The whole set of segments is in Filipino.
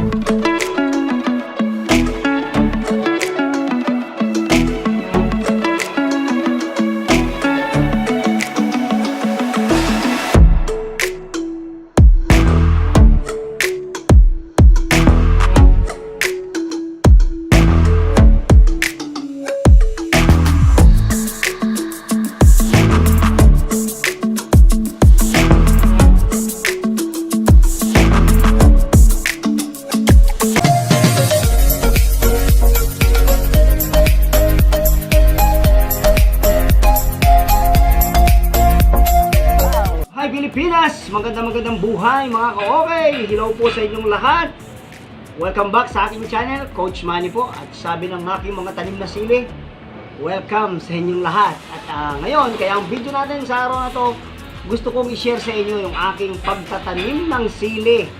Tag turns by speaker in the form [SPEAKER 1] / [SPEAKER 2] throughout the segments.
[SPEAKER 1] Thank you. Pilipinas! Magandang magandang buhay mga ka-okay! Hello po sa inyong lahat! Welcome back sa aking channel, Coach Manny po. At sabi ng aking mga tanim na sili, welcome sa inyong lahat. At ah, ngayon, kaya ang video natin sa araw na to, gusto kong i-share sa inyo yung aking pagtatanim ng sili.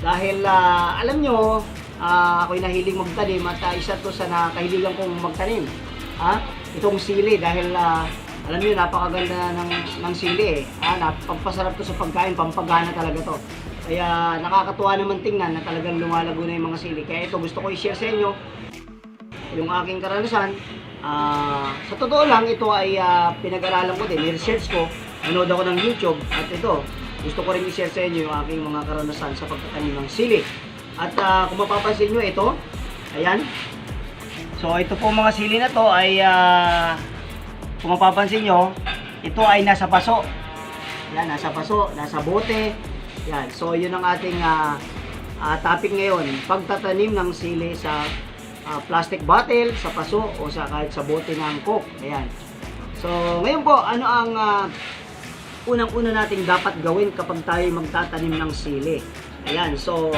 [SPEAKER 1] Dahil ah, alam nyo, ah, ako'y nahiling magtanim at ah, isa to sa nakahiligan kong magtanim. Ha? Itong sili dahil ah, alam niyo napakaganda ng ng sili eh. Ah, napapasarap to sa pagkain, pampagana talaga to. Kaya nakakatuwa naman tingnan na talagang lumalago na yung mga sili. Kaya ito gusto ko i-share sa inyo yung aking karanasan. Ah, sa totoo lang, ito ay ah, pinag-aralan ko din, research ko, nanood ako ng YouTube at ito, gusto ko rin i-share sa inyo yung aking mga karanasan sa pagtatanim ng sili. At ah, kung mapapansin nyo, ito, ayan. So ito po mga sili na to ay ah, kung mapapansin nyo, ito ay nasa paso. Yan, nasa paso, nasa bote. Yan, so yun ang ating ah, ah, topic ngayon. Pagtatanim ng sili sa ah, plastic bottle, sa paso, o sa kahit sa bote ng coke. Ayan. So, ngayon po, ano ang ah, unang-una nating dapat gawin kapag tayo magtatanim ng sili? Ayan, so,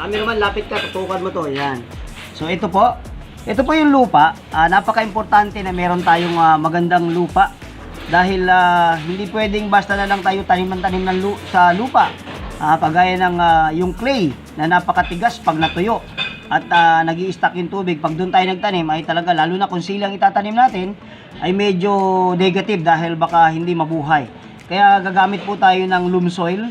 [SPEAKER 1] kami naman, lapit ka, tutukan mo to. Ayan. So, ito po, ito po yung lupa. Ah, napaka-importante na meron tayong ah, magandang lupa. Dahil ah, hindi pwedeng basta na lang tayo tanim ng lu- sa lupa. Ah, kagaya ng ah, yung clay na napakatigas pag natuyo. At uh, nag stack yung tubig. Pag doon tayo nagtanim ay talaga, lalo na kung silang itatanim natin, ay medyo negative dahil baka hindi mabuhay. Kaya gagamit po tayo ng loam soil.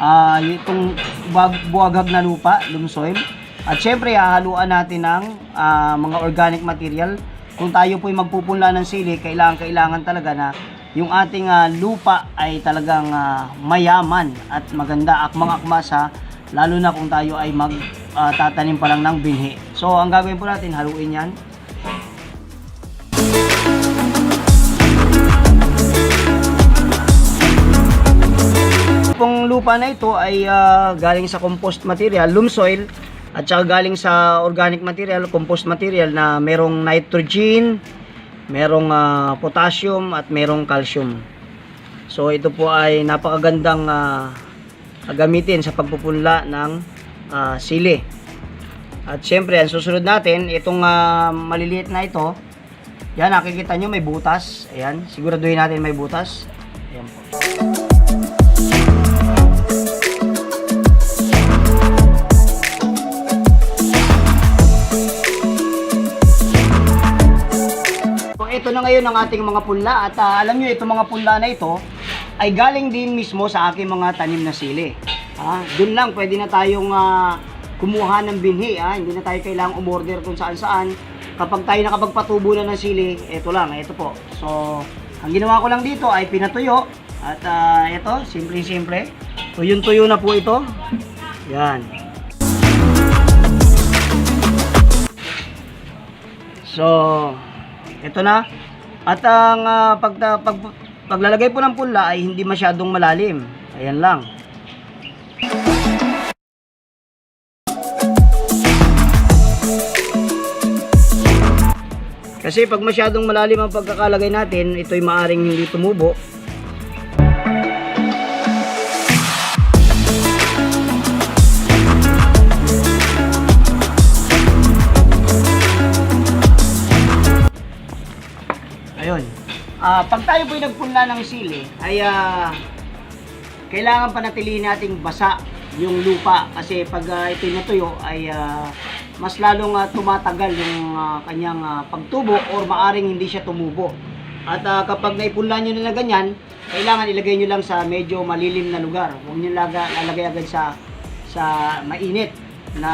[SPEAKER 1] Ah, itong buwag- buwagag na lupa, loam soil. At syempre, hahaluan natin ng ah, mga organic material. Kung tayo po'y magpupunla ng sili, kailangan kailangan talaga na yung ating ah, lupa ay talagang ah, mayaman at maganda akmang-akma sa lalo na kung tayo ay mag ah, tatanim pa lang ng binhi. So, ang gagawin po natin, haluin yan. Itong lupa na ito ay ah, galing sa compost material, loam soil, at saka galing sa organic material, compost material na merong nitrogen, merong ah, potassium at merong calcium. So ito po ay napakagandang ah, gamitin sa pagpupunla ng ah, sili. At syempre, ang susunod natin, itong ah, maliliit na ito, yan, nakikita nyo may butas. Ayan, siguraduhin natin may butas. Ayan po. Ito na ngayon ang ating mga punla at ah, alam nyo itong mga punla na ito ay galing din mismo sa aking mga tanim na sili. Ah, doon lang pwede na tayong ah, kumuha ng binhi, ah. hindi na tayo kailangang umorder kung saan saan. Kapag tayo nakapagpatubo na ng sili, ito lang, ito po. So, ang ginawa ko lang dito ay pinatuyo at ah, ito, simple-simple. Tuyong-tuyo na po ito. Yan. So, ito na. At ang ah, pag, pag, paglalagay po ng pula ay hindi masyadong malalim. Ayan lang. Kasi pag masyadong malalim ang pagkakalagay natin, ito'y maaring hindi tumubo. Ah, pag tayo po'y nagpunla ng sili, ay ah, kailangan panatilihin nating basa yung lupa kasi pag uh, ito natuyo ay ah, mas lalong ah, tumatagal yung ah, kanyang ah, pagtubo or maaring hindi siya tumubo. At ah, kapag naipunla nyo na na ganyan, kailangan ilagay nyo lang sa medyo malilim na lugar. Huwag nyo laga, lalagay agad sa sa mainit na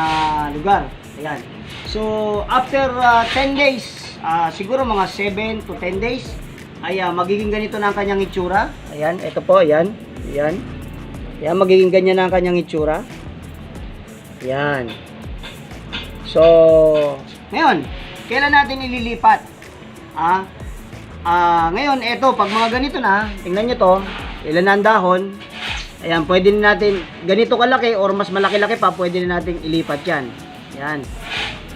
[SPEAKER 1] lugar. Ayan. So, after ah, 10 days, ah, siguro mga 7 to 10 days, ay ah, magiging ganito na ang kanyang itsura. Ayan, ito po, ayan. Ayan. Ayan, magiging ganyan na ang kanyang itsura. Ayan. So, ngayon, kailan natin ililipat? Ah, ah, ngayon, eto, pag mga ganito na, tingnan nyo to, ilan na ang dahon, ayan, pwede na natin, ganito kalaki or mas malaki-laki pa, pwede na natin ilipat yan. Yan.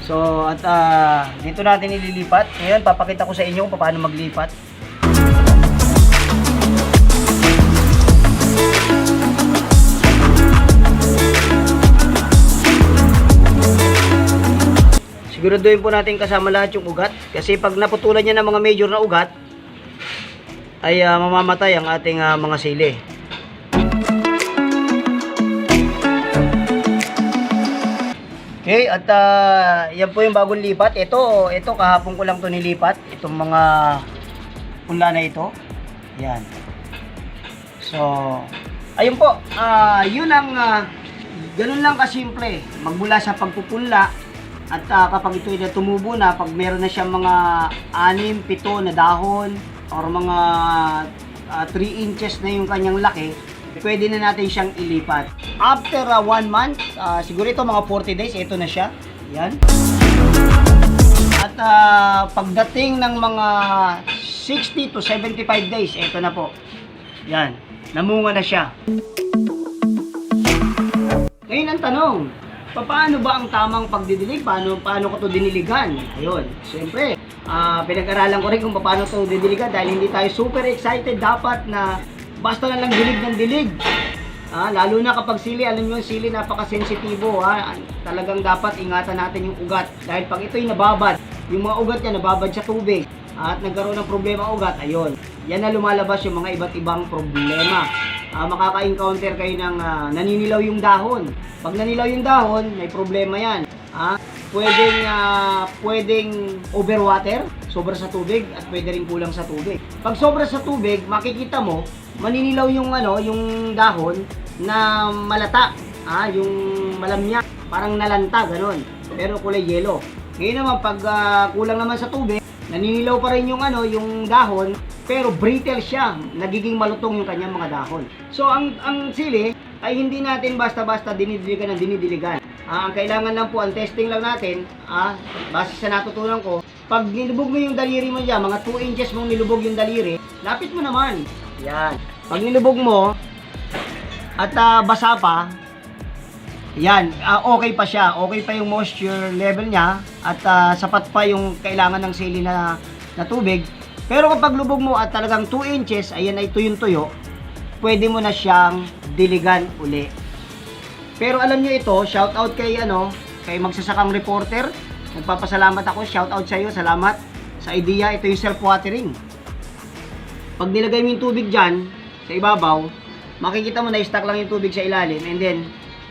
[SPEAKER 1] So, at ah, dito natin ililipat. Ngayon, papakita ko sa inyo kung paano maglipat. Siguraduhin po natin kasama lahat yung ugat. Kasi pag naputulan niya ng mga major na ugat, ay ah, mamamatay ang ating ah, mga sili. Okay, at ah, yan po yung bagong lipat. Ito, ito kahapon ko lang to nilipat. Itong mga punla na ito. Yan. So, ayun po. Ah, yun ang ah, ganun lang kasimple. Magmula sa pagpupunla at ah, kapag ito ay tumubo na, pag meron na siyang mga anim, pito na dahon or mga 3 inches na yung kanyang laki, pwede na natin siyang ilipat. After 1 month, ah, siguro ito mga 40 days, ito na siya. Yan. At ah, pagdating ng mga 60 to 75 days, ito na po. Yan. Namunga na siya. Ngayon ang tanong, paano ba ang tamang pagdidilig? Paano, paano ko to diniligan? Ayun, siyempre, ah, pinag-aralan ko rin kung paano to didiligan dahil hindi tayo super excited dapat na basta na lang dilig ng dilig. Ah, lalo na kapag sili, alam nyo sili napaka-sensitibo ha. Talagang dapat ingatan natin yung ugat dahil pag ito'y nababad, yung mga ugat niya nababad sa tubig at nagkaroon ng problema ugat, ayun. Yan na lumalabas yung mga iba't ibang problema. Ah, makaka-encounter kayo ng ah, naninilaw yung dahon. Pag nanilaw yung dahon, may problema yan. Ah, pwedeng ah, pwedeng overwater, sobra sa tubig at pwede rin kulang sa tubig. Pag sobra sa tubig, makikita mo maninilaw yung ano, yung dahon na malata, ah, yung malamya, parang nalanta ganun. Pero kulay yellow. Ngayon naman pag ah, kulang naman sa tubig, naninilaw pa rin yung ano, yung dahon, pero brittle siya, nagiging malutong yung kanyang mga dahon. So ang ang sili ay hindi natin basta-basta dinidiligan ng dinidiligan. Ah, ang kailangan lang po, ang testing lang natin, ah, base sa natutunan ko, pag nilubog mo yung daliri mo dyan, mga 2 inches mong nilubog yung daliri, lapit mo naman. Yan. Pag nilubog mo, at ah, basa pa, yan, ah, okay pa siya. Okay pa yung moisture level niya at ah, sapat pa yung kailangan ng sili na, na tubig. Pero kapag lubog mo at talagang 2 inches, ayan ay tuyong-tuyo, pwede mo na siyang diligan uli. Pero alam nyo ito, shout out kay ano, kay magsasakang reporter. Nagpapasalamat ako, shout out sa iyo, salamat sa idea. Ito yung self-watering. Pag nilagay mo yung tubig dyan, sa ibabaw, makikita mo na stock lang yung tubig sa ilalim and then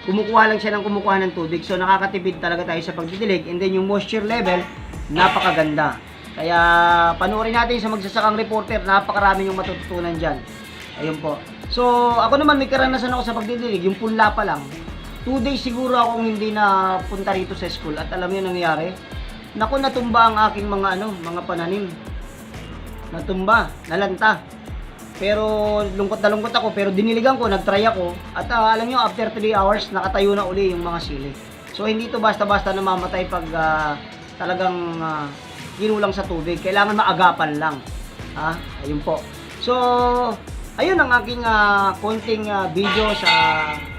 [SPEAKER 1] kumukuha lang siya ng kumukuha ng tubig. So nakakatipid talaga tayo sa pagdidilig and then yung moisture level, napakaganda. Kaya panoorin natin sa magsasakang reporter, napakarami yung matututunan dyan. Ayun po. So ako naman may karanasan ako sa pagdidilig, yung punla pa lang. Two days siguro akong hindi na punta rito sa school at alam niyo nangyari. Naku, natumba ang aking mga ano, mga pananim. Natumba, nalanta. Pero lungkot na lungkot ako, pero diniligan ko, nagtry ako. At ah, alam nyo, after 3 hours, nakatayo na uli yung mga sili. So hindi to basta-basta namamatay pag ah, talagang ah, ginulang sa tubig. Kailangan maagapan lang. Ha? Ayun po. So, ayun ang aking ah, konting ah, video sa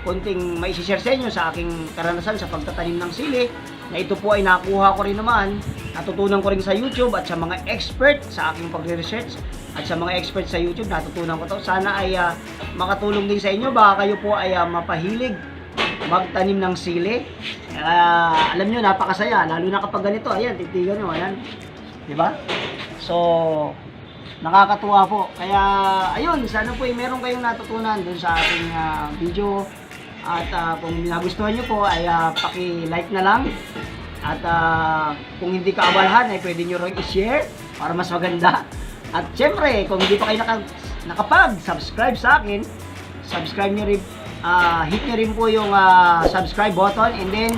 [SPEAKER 1] konting may share sa inyo sa aking karanasan sa pagtatanim ng sili na ito po ay nakuha ko rin naman natutunan ko rin sa YouTube at sa mga expert sa aking pagre-research at sa mga expert sa YouTube natutunan ko to sana ay ah, makatulong din sa inyo baka kayo po ay ah, mapahilig magtanim ng sili Ah, alam nyo napakasaya lalo na kapag ganito ayan titigan nyo ayan ba so nakakatuwa po. Kaya, ayun, sana po ay meron kayong natutunan dun sa ating ah, video. At ah, kung nagustuhan nyo po, ay ah, paki-like na lang. At ah, kung hindi ka abalahan, ay pwede nyo rin i-share para mas maganda. At syempre, kung hindi pa kayo naka, nakapag-subscribe sa akin, subscribe nyo rin, uh, hit nyo rin po yung uh, subscribe button and then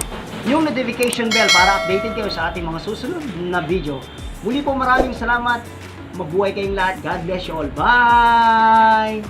[SPEAKER 1] yung notification bell para updated kayo sa ating mga susunod na video. Muli po maraming salamat. Mabuhay kayong lahat. God bless you all. Bye!